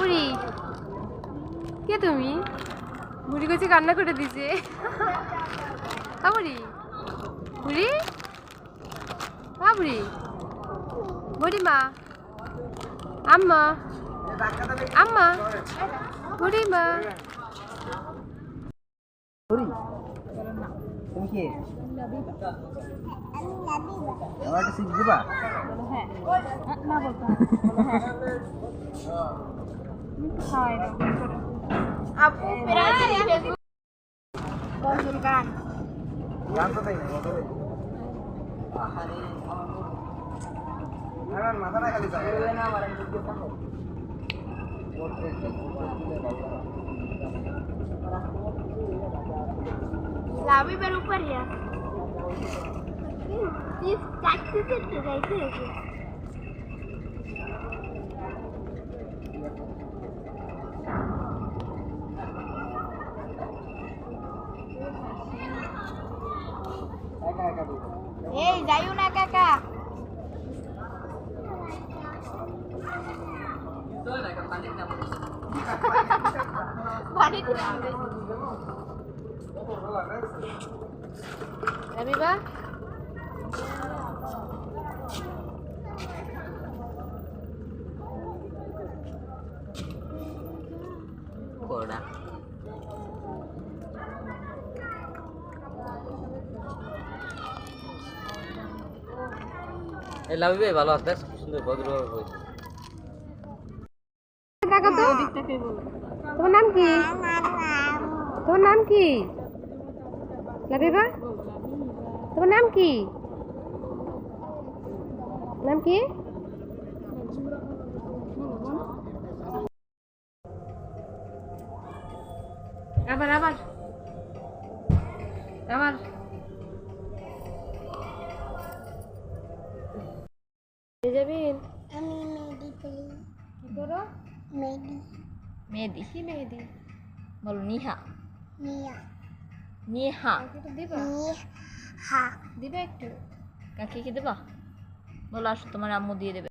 বুড়ি কে তুমি? বুড়ি কাছে কান্না করে দিছে। বুড়ি বুড়ি? আ বুড়ি বুড়ি মা আম্মা। আম্মা বুড়ি মা বুড়ি তুমি কে Anh là đi bà আমার একটা সিট দিবা আপু পেরাই ফেসবুক বন্ধুর গান গান তো তাই আহারে আমার মাথাটা খালি যাবে না আমার लावी पर ऊपर है। इस टैक्सी से तो गई थी। ए जायू ना काका। দিবা এই যাইও না কাকা পানিতে নামবে রাবিবা কোড়া এই লাভি ভাই ভালো আছে সুন্দর ভদ্রভাবে বলছে টাকা তো? তোমার নাম কি? তোমার নাম কি? লাবিবা? তোমার নাম কি? নাম কি? আবার আবার। আবার। যাবেন আমি পড়ি কি করো? মেহেদি মেহেদি কি মেহেদি বলো নিহা মিয়া নিহা একটু দিবা নি হা দিবা একটু? কাকে কি দেবা? বলো আসো তোমার আম্মু দিয়ে দেবে।